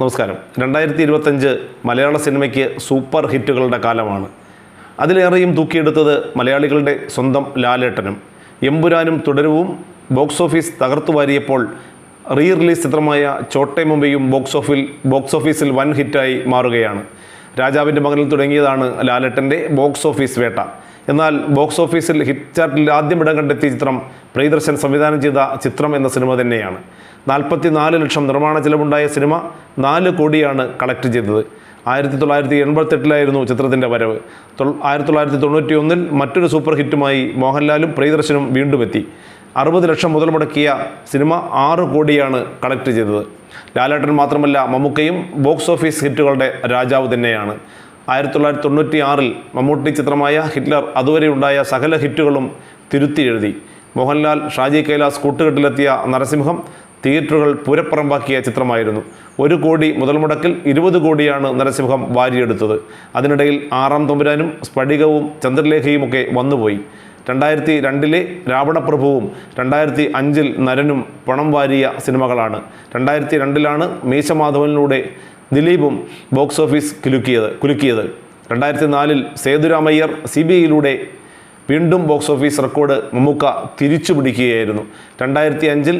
നമസ്കാരം. രണ്ടായിരത്തി ഇരുപത്തഞ്ച് മലയാള സിനിമയ്ക്ക് സൂപ്പർ ഹിറ്റുകളുടെ കാലമാണ്. അതിലേറെയും തൂക്കിയെടുത്തത് മലയാളികളുടെ സ്വന്തം ലാലേട്ടനും. എമ്പുരാനും തുടരവും ബോക്സ് ഓഫീസ് തകർത്തു വാരിയപ്പോൾ റീ റിലീസ് ചിത്രമായ ചോട്ടെ മുംബൈയും ബോക്സ് ഓഫിൽ ബോക്സ് ഓഫീസിൽ വൻ ഹിറ്റായി മാറുകയാണ്. രാജാവിന്റെ മകനിൽ തുടങ്ങിയതാണ് ലാലേട്ടന്റെ ബോക്സ് ഓഫീസ് വേട്ട. എന്നാൽ ബോക്സ് ഓഫീസിൽ ഹിറ്റ് ചാർട്ടിൽ ആദ്യം ഇടം കണ്ടെത്തിയ ചിത്രം പ്രിയദർശൻ സംവിധാനം ചെയ്ത ചിത്രം എന്ന സിനിമ തന്നെയാണ്. നാൽപ്പത്തി നാല് ലക്ഷം നിർമ്മാണ ചിലവുണ്ടായ സിനിമ നാല് കോടിയാണ് കളക്ട് ചെയ്തത്. ആയിരത്തി തൊള്ളായിരത്തി എൺപത്തെട്ടിലായിരുന്നു ചിത്രത്തിന്റെ വരവ്. ആയിരത്തി തൊള്ളായിരത്തി തൊണ്ണൂറ്റി ഒന്നിൽ മറ്റൊരു സൂപ്പർ ഹിറ്റുമായി മോഹൻലാലും പ്രിയദർശനും വീണ്ടും എത്തി അറുപത് ലക്ഷം മുതൽ മുടക്കിയ സിനിമ ആറ് കോടിയാണ് കളക്ട് ചെയ്തത്. ലാലേട്ടൻ മാത്രമല്ല മമ്മൂക്കയും ബോക്സ് ഓഫീസ് ഹിറ്റുകളുടെ രാജാവ് തന്നെയാണ്. ആയിരത്തി തൊള്ളായിരത്തി തൊണ്ണൂറ്റി ആറിൽ മമ്മൂട്ടി ചിത്രമായ ഹിറ്റ്ലർ അതുവരെ ഉണ്ടായ സകല ഹിറ്റുകളും തിരുത്തി എഴുതി മോഹൻലാൽ ഷാജി കൈലാസ് കൂട്ടുകെട്ടിലെത്തിയ നരസിംഹം തിയേറ്ററുകൾ പൂരപ്പുറമ്പാക്കിയ ചിത്രമായിരുന്നു. ഒരു കോടി മുതൽ മുടക്കിൽ ഇരുപത് കോടിയാണ് നരസിംഹം വാരിയെടുത്തത്. അതിനിടയിൽ ആറാം തമ്പുരാനും സ്ഫടികവും ചന്ദ്രലേഖയുമൊക്കെ വന്നുപോയി. രണ്ടായിരത്തി രണ്ടിലെ രാവണപ്രഭുവും രണ്ടായിരത്തി അഞ്ചിൽ നരനും പണം വാരിയ സിനിമകളാണ്. രണ്ടായിരത്തി രണ്ടിലാണ് മീശമാധവനിലൂടെ ദിലീപും ബോക്സ് ഓഫീസ് കുലുക്കിയത് കുലുക്കിയത്. രണ്ടായിരത്തി നാലിൽ സേതുരാമയ്യർ സി ബി ഐയിലൂടെ വീണ്ടും ബോക്സ് ഓഫീസ് റെക്കോർഡ് മമ്മൂക്ക തിരിച്ചു പിടിക്കുകയായിരുന്നു. രണ്ടായിരത്തി അഞ്ചിൽ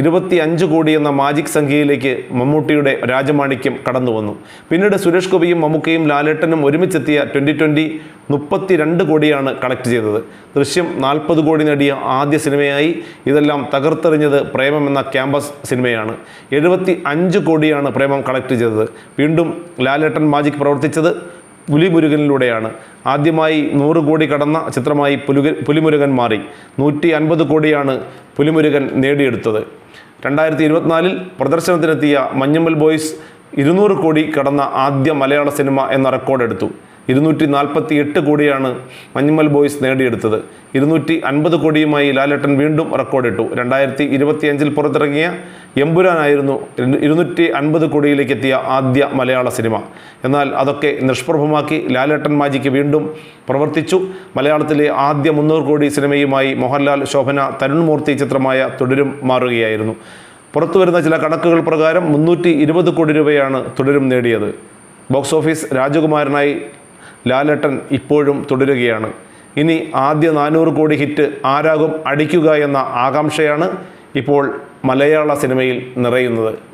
ഇരുപത്തി അഞ്ച് കോടി എന്ന മാജിക് സംഖ്യയിലേക്ക് മമ്മൂട്ടിയുടെ രാജമാണിക്യം കടന്നു വന്നു പിന്നീട് സുരേഷ് ഗോപിയും മമ്മൂക്കയും ലാലേട്ടനും ഒരുമിച്ചെത്തിയ ട്വന്റി ട്വന്റി മുപ്പത്തി രണ്ട് കോടിയാണ് കളക്ട് ചെയ്തത്. ദൃശ്യം നാൽപ്പത് കോടി നേടിയ ആദ്യ സിനിമയായി ഇതെല്ലാം തകർത്തെറിഞ്ഞത് പ്രേമം എന്ന ക്യാമ്പസ് സിനിമയാണ്. എഴുപത്തി അഞ്ച് കോടിയാണ് പ്രേമം കളക്ട് ചെയ്തത്. വീണ്ടും ലാലേട്ടൻ മാജിക് പ്രവർത്തിച്ചത് പുലിമുരുകനിലൂടെയാണ്. ആദ്യമായി നൂറ് കോടി കടന്ന ചിത്രമായി പുലുക പുലിമുരുകൻ മാറി. നൂറ്റി അൻപത് കോടിയാണ് പുലിമുരുകൻ നേടിയെടുത്തത്. രണ്ടായിരത്തി ഇരുപത്തിനാലിൽ പ്രദർശനത്തിനെത്തിയ മഞ്ഞമ്മൽ ബോയ്സ് ഇരുന്നൂറ് കോടി കടന്ന ആദ്യ മലയാള സിനിമ എന്ന റെക്കോർഡ് എടുത്തു. ഇരുന്നൂറ്റി നാൽപ്പത്തി എട്ട് കോടിയാണ് മഞ്ഞുമൽ ബോയ്സ് നേടിയെടുത്തത്. ഇരുന്നൂറ്റി അൻപത് കോടിയുമായി ലാലേട്ടൻ വീണ്ടും റെക്കോർഡിട്ടു. രണ്ടായിരത്തി ഇരുപത്തിയഞ്ചിൽ പുറത്തിറങ്ങിയ എമ്പുരാനായിരുന്നു ഇരുന്നൂറ്റി അൻപത് കോടിയിലേക്ക് എത്തിയ ആദ്യ മലയാള സിനിമ. എന്നാൽ അതൊക്കെ നിഷ്പ്രഭമാക്കി ലാലേട്ടൻ മാജിക്ക് വീണ്ടും പ്രവർത്തിച്ചു. മലയാളത്തിലെ ആദ്യ മുന്നൂറ് കോടി സിനിമയുമായി മോഹൻലാൽ ശോഭന തരുൺമൂർത്തി ചിത്രമായ തുടരും മാറുകയായിരുന്നു. പുറത്തു വരുന്ന ചില കണക്കുകൾ പ്രകാരം മുന്നൂറ്റി ഇരുപത് കോടി രൂപയാണ് തുടരും നേടിയത്. ബോക്സ് ഓഫീസ് രാജകുമാരനായി ലാലേട്ടൻ ഇപ്പോഴും തുടരുകയാണ്. ഇനി ആദ്യ നാനൂറ് കോടി ഹിറ്റ് ആരാകും അടിക്കുക എന്ന ആകാംക്ഷയാണ് ഇപ്പോൾ മലയാള സിനിമയിൽ നിറയുന്നത്.